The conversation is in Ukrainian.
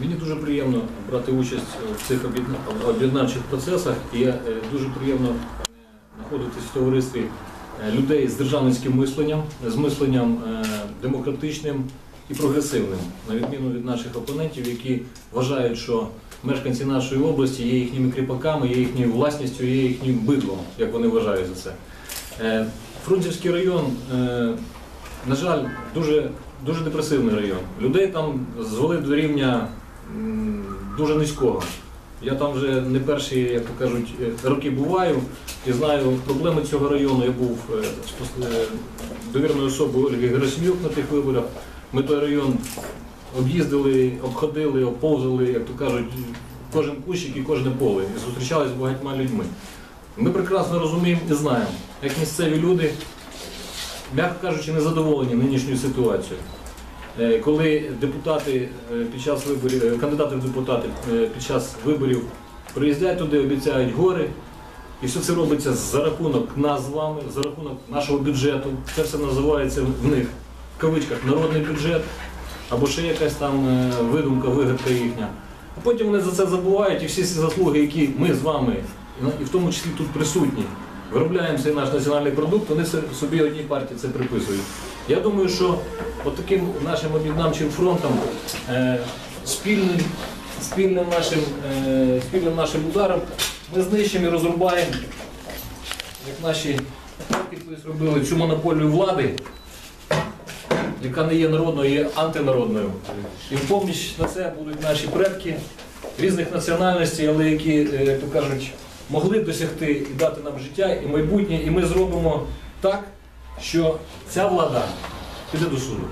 Мені дуже приємно брати участь в цих об'єднавчих процесах і е, дуже приємно е, знаходитись в товаристві е, людей з державницьким мисленням, з мисленням демократичним і прогресивним, на відміну від наших опонентів, які вважають, що мешканці нашої області є їхніми кріпаками, є їхньою власністю, є їхнім бидлом, як вони вважають за це. Фрунзівський район, на жаль, дуже, дуже депресивний район. Людей там звели до рівня дуже низького. Я там вже не перші, як то кажуть, е, роки буваю і знаю проблеми цього району. Я був е, е, довірною особою Ольги Герасим'юк на тих виборах. Ми той район об'їздили, обходили, оповзали, як то кажуть, кожен кущик і кожне поле. І зустрічалися з багатьма людьми. Ми прекрасно розуміємо і знаємо, як місцеві люди, м'яко кажучи, не задоволені нинішньою ситуацією. Е, Коли депутати е, під час виборів, е, кандидати в депутати під час виборів приїздять туди, обіцяють гори, і все це робиться за рахунок нас з вами, за рахунок нашого бюджету. Це все називається в них в кавичках народний бюджет або ще якась там видумка, вигадка їхня. А потім вони за це забувають і всі ці заслуги, які ми з вами, і в тому числі тут присутні, виробляємо цей наш національний продукт, вони собі одній партії це приписують. Я думаю, що от таким нашим об'єднавчим фронтом, е, спільним, спільним, нашим, е, спільним нашим ударом ми знищимо і розрубаємо, як наші колись робили, цю монополію влади, яка не є народною, є антинародною. І в поміч на це будуть наші предки різних національностей, але які, е, як то кажуть, могли досягти і дати нам життя і майбутнє. І ми зробимо так, що ця влада піде до суду.